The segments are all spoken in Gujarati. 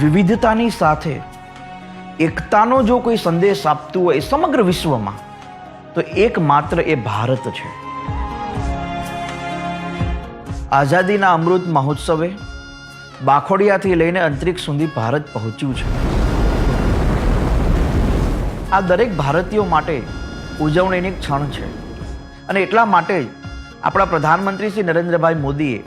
વિવિધતાની સાથે એકતાનો જો કોઈ સંદેશ આપતું હોય સમગ્ર વિશ્વમાં, તો એકમાત્ર એ ભારત છે. આઝાદીના અમૃત મહોત્સવે બાખોડિયાથી લઈને અંતરિક્ષ સુધી ભારત પહોંચ્યું છે. આ દરેક ભારતીયો માટે ઉજવણીની ક્ષણ છે. અને એટલા માટે જ આપણા પ્રધાનમંત્રી શ્રી નરેન્દ્રભાઈ મોદીએ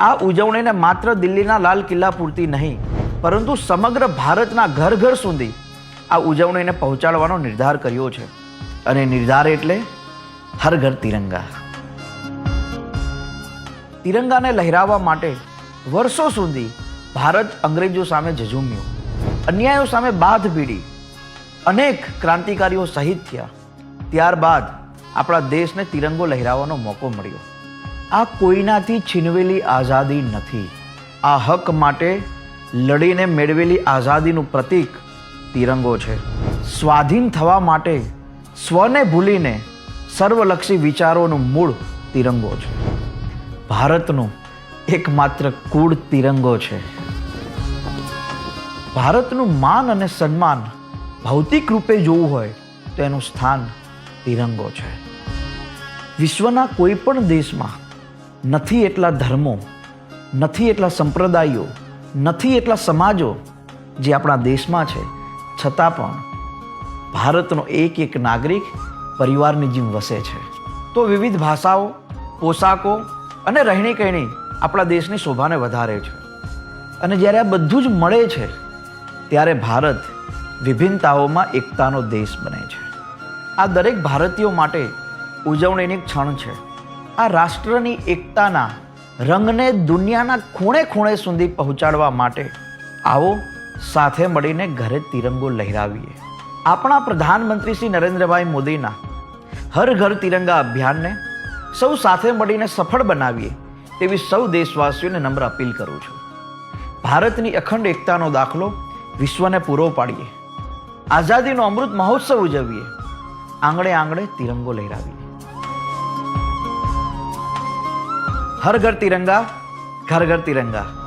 આ ઉજવણીને માત્ર દિલ્હીના લાલ કિલ્લા પૂરતી નહીં પરંતુ સમગ્ર ભારતના ઘર ઘર સુધી આ ઉજવણીને પહોંચાડવાનો નિર્ધાર કર્યો છે. અને નિર્ધાર એટલે હર ઘર તિરંગા. તિરંગાને લહેરાવવા માટે વર્ષો સુધી ભારત અંગ્રેજો સામે ઝઝૂમ્યું. અન્યાયો સામે બાધ ભીડી અનેક ક્રાંતિકારીઓ શહીદ થયા. ત્યારબાદ આપણા દેશને તિરંગો લહેરાવવાનો મોકો મળ્યો. આ કોઈનાથી છીનવેલી આઝાદી નથી. આ હક માટે લડીને મેળવેલી આઝાદીનું પ્રતીક તિરંગો છે. સ્વાધીન થવા માટે સ્વને ભૂલીને સર્વલક્ષી વિચારોનું મૂળ તિરંગો છે. ભારતનો એકમાત્ર કુળ તિરંગો છે. ભારતનું માન અને સન્માન ભૌતિક રૂપે જોવું હોય તો એનું સ્થાન તિરંગો છે. વિશ્વના કોઈ પણ દેશમાં નથી એટલા ધર્મો, નથી એટલા સંપ્રદાયો નથી એટલા સમાજો જે આપણા દેશમાં છે. છતાં પણ ભારતનો એક એક નાગરિક પરિવારની જેમ વસે છે. તો વિવિધ ભાષાઓ, પોશાકો અને રહેણી કહેણી આપણા દેશની શોભાને વધારે છે. અને જ્યારે આ બધું જ મળે છે, ત્યારે ભારત વિભિન્નતાઓમાં એકતાનો દેશ બને છે. આ દરેક ભારતીયો માટે ઉજવણીની ક્ષણ છે. આ રાષ્ટ્રની એકતાના રંગને દુનિયાના ખૂણે ખૂણે સુધી પહોંચાડવા માટે આવો સાથે મળીને ઘરે તિરંગો લહેરાવીએ. આપણા પ્રધાનમંત્રી શ્રી નરેન્દ્રભાઈ મોદીના હર ઘર તિરંગા અભિયાનને સૌ સાથે મળીને સફળ બનાવીએ તેવી સૌ દેશવાસીઓને નમ્ર અપીલ કરું છું. ભારતની અખંડ એકતાનો દાખલો વિશ્વને પૂરો પાડીએ. આઝાદીનો અમૃત મહોત્સવ ઉજવીએ. આંગણે આંગણે તિરંગો લહેરાવીએ. હર ઘર તિરંગા ઘર ઘર તિરંગા